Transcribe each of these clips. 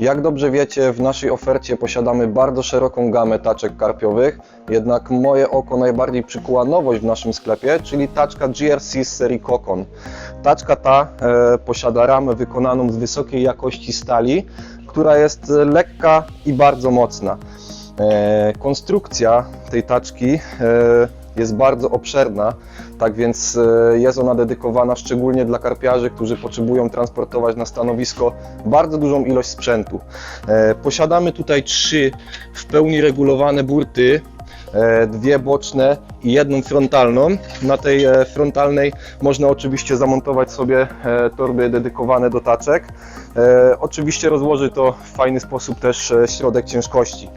Jak dobrze wiecie, w naszej ofercie posiadamy bardzo szeroką gamę taczek karpiowych, jednak moje oko najbardziej przykuła nowość w naszym sklepie, czyli taczka GRC z serii Kokon. Taczka ta e, posiada ramę wykonaną z wysokiej jakości stali, która jest lekka i bardzo mocna. E, konstrukcja tej taczki e, jest bardzo obszerna, tak więc e, jest ona dedykowana szczególnie dla karpiarzy, którzy potrzebują transportować na stanowisko bardzo dużą ilość sprzętu. E, Posiadamy tutaj trzy w pełni regulowane burty, dwie boczne i jedną frontalną. Na tej e, frontalnej można oczywiście zamontować sobie e, torby dedykowane do taczek. E, Oczywiście rozłoży to w fajny sposób też e, środek ciężkości.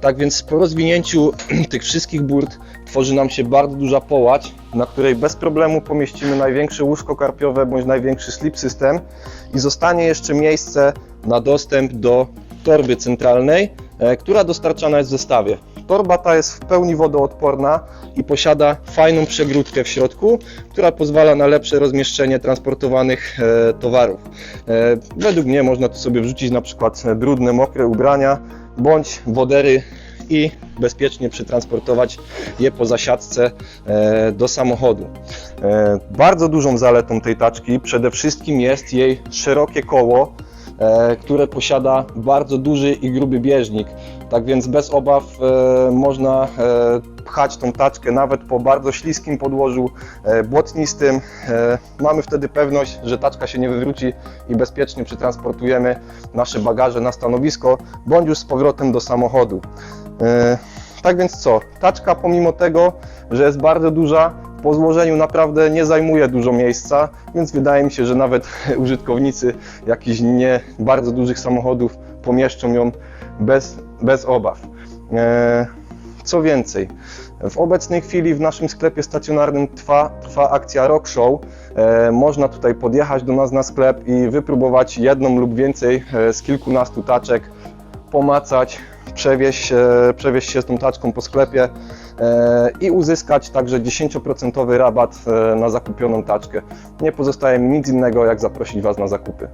Tak więc po rozwinięciu tych wszystkich burt tworzy nam się bardzo duża połać, na której bez problemu pomieścimy największe łóżko karpiowe bądź największy slip system i zostanie jeszcze miejsce na dostęp do torby centralnej, e, która dostarczana jest w zestawie. Torba ta jest w pełni wodoodporna i posiada fajną przegródkę w środku, która pozwala na lepsze rozmieszczenie transportowanych e, towarów. E, według mnie można tu sobie wrzucić na przykład brudne, mokre ubrania bądź wodery i bezpiecznie przetransportować je po zasiadce e, do samochodu. Bardzo dużą zaletą tej taczki przede wszystkim jest jej szerokie koło, które posiada bardzo duży i gruby bieżnik. Tak więc bez obaw e, można e, pchać tą taczkę nawet po bardzo śliskim podłożu e, błotnistym. E, Mamy wtedy pewność, że taczka się nie wywróci i bezpiecznie przetransportujemy nasze bagaże na stanowisko bądź już z powrotem do samochodu. E, Tak więc co? Taczka pomimo tego, że jest bardzo duża, po złożeniu naprawdę nie zajmuje dużo miejsca, więc wydaje mi się, że nawet użytkownicy jakichś nie bardzo dużych samochodów pomieszczą ją bez, bez obaw. E, Co więcej, w obecnej chwili w naszym sklepie stacjonarnym trwa, trwa akcja Rock Show. E, Można tutaj podjechać do nas na sklep i wypróbować jedną lub więcej e, z kilkunastu taczek, pomacać, przewieźć, przewieźć się z tą taczką po sklepie i uzyskać także 10% rabat e, na zakupioną taczkę. Nie pozostaje mi nic innego, jak zaprosić Was na zakupy.